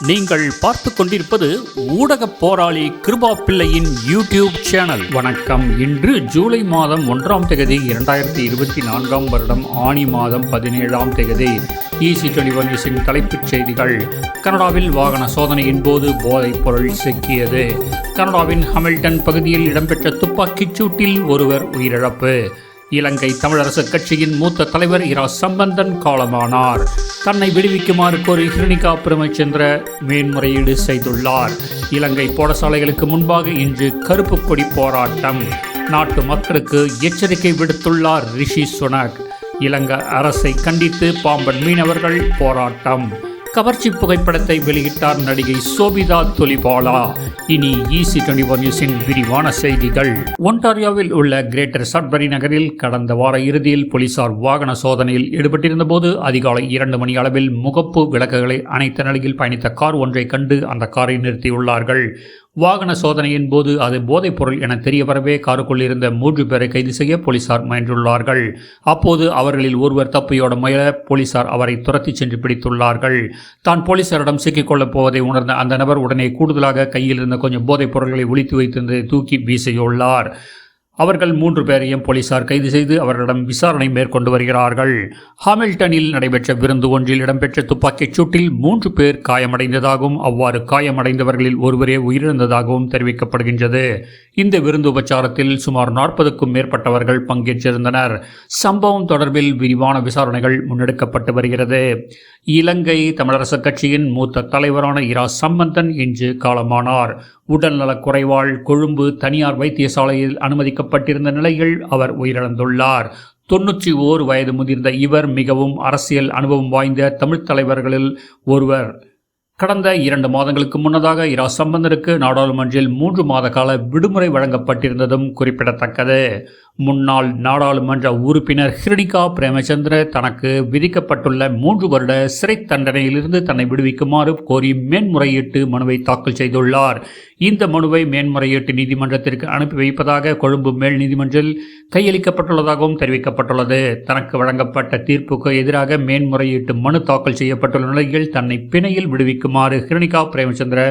நீங்கள் பார்த்து கொண்டிருப்பது ஊடக போராளி கிருபா பிள்ளையின் யூடியூப் சேனல். வணக்கம். இன்று ஜூலை மாதம் ஒன்றாம் தேதி இரண்டாயிரத்தி இருபத்தி நான்காம் வருடம் ஆணி மாதம் பதினேழாம் தேதி. இசி டுவெண்டி நியூஸின் தலைப்புச் செய்திகள். கனடாவில் வாகன சோதனையின் போது போதைப் பொருள் சிக்கியது. கனடாவின் ஹமில்டன் பகுதியில் இடம்பெற்ற துப்பாக்கிச் சூட்டில் ஒருவர் உயிரிழப்பு. இலங்கை தமிழரசு கட்சியின் மூத்த தலைவர் இரா சம்பந்தன் காலமானார். தன்னை விடுவிக்குமாறு கோரி ஹிருணிகா பிரமச்சந்திர மேன்முறையீடு செய்துள்ளார். இலங்கை பாடசாலைகளுக்கு முன்பாக இன்று கருப்பு கொடி போராட்டம். நாட்டு மக்களுக்கு எச்சரிக்கை விடுத்துள்ளார் ரிஷி சுனக். இலங்கை அரசை கண்டித்து பாம்பன் மீனவர்கள் போராட்டம். கவர்ச்சி புகைப்படத்தை வெளியிட்டார் நடிகை சோபிதா தொலிபாலா. இனி ஈசி டுவெண்டி ஒன் நியூஸின் விரிவான செய்திகள். ஒன்டாரியோவில் உள்ள கிரேட்டர் சட்பரி நகரில் கடந்த வார இறுதியில் போலீசார் வாகன சோதனையில் ஈடுபட்டிருந்த போது அதிகாலை இரண்டு மணி அளவில் முகப்பு விளக்குகளை அணைத்த நிலையில் பயணித்த கார் ஒன்றை கண்டு அந்த காரை நிறுத்தியுள்ளார்கள். வாகன சோதனையின் போது அது போதைப் பொருள் என தெரிய வரவே காருக்குள் இருந்த மூன்று பேரை கைது செய்ய போலீசார் முயன்றுள்ளார்கள். அப்போது அவர்களில் ஒருவர் தப்பியோட முயல போலீசார் அவரை துரத்தி சென்று பிடித்துள்ளார்கள். தான் போலீசாரிடம் சிக்கிக்கொள்ளப் போவதை உணர்ந்த அந்த நபர் உடனே கூடுதலாக கையில் இருந்த கொஞ்சம் போதைப் பொருட்களை ஒழித்து வைத்திருந்ததை தூக்கி வீசியுள்ளார். அவர்கள் மூன்று பேரையும் போலீசார் கைது செய்து அவர்களிடம் விசாரணை மேற்கொண்டு வருகிறார்கள். ஹாமில்டனில் நடைபெற்ற விருந்து ஒன்றில் இடம்பெற்ற துப்பாக்கிச் சூட்டில் மூன்று பேர் காயமடைந்ததாகவும் அவ்வாறு காயமடைந்தவர்களில் ஒருவரே உயிரிழந்ததாகவும் தெரிவிக்கப்படுகின்றது. இந்த விருந்து உபச்சாரத்தில் சுமார் நாற்பதுக்கும் மேற்பட்டவர்கள் பங்கேற்றிருந்தனர். சம்பவம் தொடர்பில் விரிவான விசாரணைகள் முன்னெடுக்கப்பட்டு வருகிறது. இலங்கை தமிழரசுக் கட்சியின் மூத்த தலைவரான இரா சம்பந்தன் இன்று காலமானார். உடல்நலக் குறைவால் கொழும்பு தனியார் வைத்தியசாலையில் அனுமதிக்கப்பட்டிருந்த நிலையில் அவர் உயிரிழந்துள்ளார். தொன்னூற்றி ஓர் வயது முதிர்ந்த இவர் மிகவும் அரசியல் அனுபவம் வாய்ந்த தமிழ்த் தலைவர்களில் ஒருவர். கடந்த இரண்டு மாதங்களுக்கு முன்னதாக இரா சம்பந்தருக்கு நாடாளுமன்றில் மூன்று மாத கால விடுமுறை வழங்கப்பட்டிருந்ததும் குறிப்பிடத்தக்கது. முன்னாள் நாடாளுமன்ற உறுப்பினர் ஹிரணிகா பிரேமச்சந்திர தனக்கு விதிக்கப்பட்டுள்ள மூன்று வருட சிறை தண்டனையிலிருந்து தன்னை விடுவிக்குமாறு கோரி மேன்முறையீட்டு மனுவை தாக்கல் செய்துள்ளார். இந்த மனுவை மேன்முறையீட்டு நீதிமன்றத்திற்கு அனுப்பி வைப்பதாக கொழும்பு மேல் நீதிமன்றில் கையளிக்கப்பட்டுள்ளதாகவும் தெரிவிக்கப்பட்டுள்ளது. தனக்கு வழங்கப்பட்ட தீர்ப்புக்கு எதிராக மேன்முறையீட்டு மனு தாக்கல் செய்யப்பட்டுள்ள நிலையில் தன்னை பிணையில் விடுவிக்குமாறு ஹிருணிகா பிரேமச்சந்திர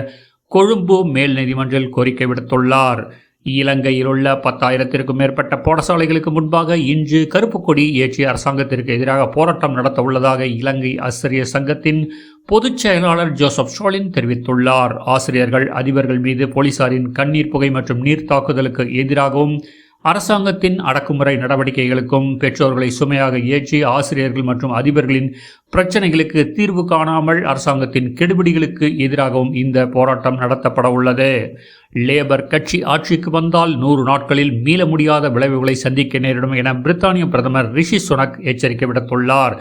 கொழும்பு மேல் நீதிமன்றில் கோரிக்கை விடுத்துள்ளார். இலங்கையில் உள்ள பத்தாயிரத்திற்கும் மேற்பட்ட பாடசாலைகளுக்கு முன்பாக இன்று கருப்பு கொடி ஏற்றிய அரசாங்கத்திற்கு எதிராக போராட்டம் நடத்த உள்ளதாக இலங்கை ஆசிரியர் சங்கத்தின் பொதுச் செயலாளர் ஜோசப் ஸ்டாலின் தெரிவித்துள்ளார். ஆசிரியர்கள் அதிபர்கள் மீது போலீசாரின் கண்ணீர் புகை மற்றும் நீர் தாக்குதலுக்கு எதிராகவும் அரசாங்கத்தின் அடக்குமுறை நடவடிக்கைகளுக்கும் பெற்றோர்களை சுமையாக ஏற்றி ஆசிரியர்கள் மற்றும் அதிபர்களின் பிரச்சனைகளுக்கு தீர்வு காணாமல் அரசாங்கத்தின் கெடுபிடிகளுக்கு எதிராகவும் இந்த போராட்டம் நடத்தப்பட உள்ளது லேபர் கட்சி ஆட்சிக்கு வந்தால் நூறு நாட்களில் மீள முடியாத விளைவுகளை சந்திக்க நேரிடும் என பிரித்தானிய பிரதமர் ரிஷி சுனக் எச்சரிக்கை விடுத்துள்ளார்.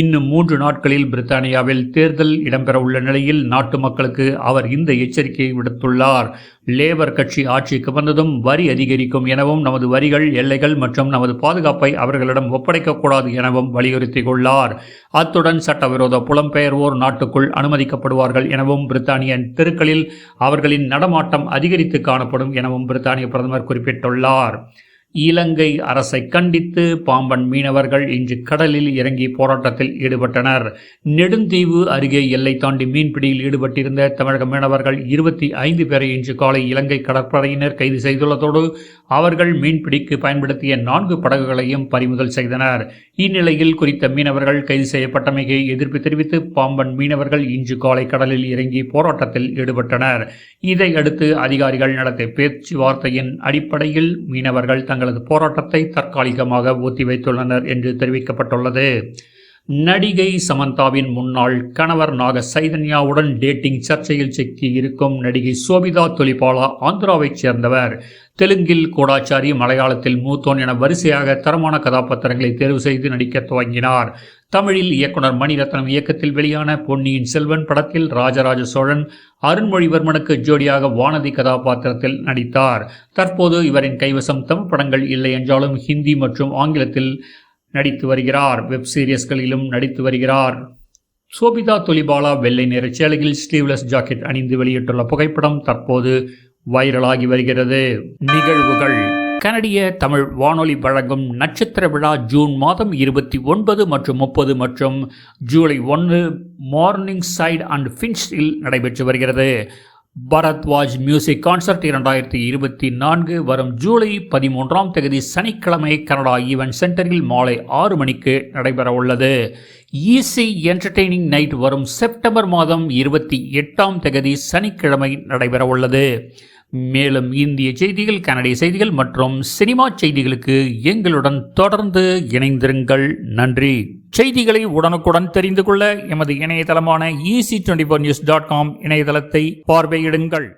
இன்னும் மூன்று நாட்களில் பிரித்தானியாவில் தேர்தல் இடம்பெறவுள்ள நிலையில் நாட்டு மக்களுக்கு அவர் இந்த எச்சரிக்கையை விடுத்துள்ளார். லேபர் கட்சி ஆட்சிக்கு வந்ததும் வரி அதிகரிக்கும் எனவும் நமது வரிகள் எல்லைகள் மற்றும் நமது பாதுகாப்பை அவர்களிடம் ஒப்படைக்கக்கூடாது எனவும் வலியுறுத்தியுள்ளார் அத்துடன் சட்டவிரோத புலம்பெயர்வோர் நாட்டுக்குள் அனுமதிக்கப்படுவார்கள் எனவும் பிரித்தானிய தெருக்களில் அவர்களின் நடமாட்டம் அதிகரித்து காணப்படும் எனவும் பிரித்தானிய பிரதமர் குறிப்பிட்டுள்ளார். இலங்கை அரசை கண்டித்து பாம்பன் மீனவர்கள் இன்று கடலில் இறங்கி போராட்டத்தில் ஈடுபட்டனர். நெடுந்தீவு அருகே எல்லை தாண்டி மீன்பிடியில் ஈடுபட்டிருந்த தமிழக மீனவர்கள் இருபத்தி ஐந்து பேரை இன்று காலை இலங்கை கடற்படையினர் கைது செய்துள்ளதோடு அவர்கள் மீன்பிடிக்கு பயன்படுத்திய நான்கு படகுகளையும் பறிமுதல் செய்தனர். இந்நிலையில் குறித்த மீனவர்கள் கைது செய்யப்பட்டமைக்கு எதிர்ப்பு தெரிவித்து பாம்பன் மீனவர்கள் இன்று காலை கடலில் இறங்கி போராட்டத்தில் ஈடுபட்டனர். இதையடுத்து அதிகாரிகள் நடத்திய பேச்சுவார்த்தையின் அடிப்படையில் மீனவர்கள் தங்களது போராட்டத்தை தற்காலிகமாக ஒத்திவைத்துள்ளனர் என்று தெரிவிக்கப்பட்டுள்ளது. நடிகை சமந்தாவின் முன்னாள் கணவர் நாக சைதன்யாவுடன் டேட்டிங் சர்ச்சையில் சிக்கி இருக்கும் நடிகை சோபிதா தொலிபாலா ஆந்திராவைச் சேர்ந்தவர். தெலுங்கில் கோடாச்சாரி மலையாளத்தில் மூத்தோன் என வரிசையாக தரமான கதாபாத்திரங்களை தேர்வு செய்து நடிக்க துவங்கினார். தமிழில் இயக்குனர் மணிரத்னம் இயக்கத்தில் வெளியான பொன்னியின் செல்வன் படத்தில் ராஜராஜ சோழன் அருண்மொழிவர்மனுக்கு ஜோடியாக வானதி கதாபாத்திரத்தில் நடித்தார். தற்போது இவரின் கைவசம் தமிழ் படங்கள் இல்லை என்றாலும் ஹிந்தி மற்றும் ஆங்கிலத்தில் நடித்து வருகிறார். வெப் சீரியஸ்களிலும் நடித்து வருகிறார். சோபிதா தொலிபாலா வெள்ளை நிற சேலையில் ஸ்லீவ்லெஸ் ஜாக்கெட் அணிந்து வெளியிட்டுள்ள புகைப்படம் தற்போது வைரலாகி வருகிறது. நிகழ்வுகள். கனடிய தமிழ் வானொலி வழங்கும் நட்சத்திர விழா ஜூன் மாதம் இருபத்தி ஒன்பது மற்றும் முப்பது மற்றும் ஜூலை ஒன்று மார்னிங் சைட் அண்ட் ஃபின்ஸில் நடைபெற்று வருகிறது. பரத்வாஜ் மியூசிக் கான்சர்ட் இரண்டாயிரத்தி இருபத்தி நான்கு வரும் ஜூலை பதிமூன்றாம் தேதி சனிக்கிழமை கனடா ஈவென்ட் சென்டரில் மாலை ஆறு மணிக்கு நடைபெறவுள்ளது ஈசி என்டர்டெய்னிங் நைட் வரும் செப்டம்பர் மாதம் இருபத்தி எட்டாம் தேதி சனிக்கிழமை நடைபெறவுள்ளது மேலும் இந்திய செய்திகள் கனடிய செய்திகள் மற்றும் சினிமா செய்திகளுக்கு எங்களுடன் தொடர்ந்து இணைந்திருங்கள். நன்றி. செய்திகளை உடனுக்குடன் தெரிந்து கொள்ள எமது இணையதளமான EC twenty four news dot com இணையதளத்தை பார்வையிடுங்கள்.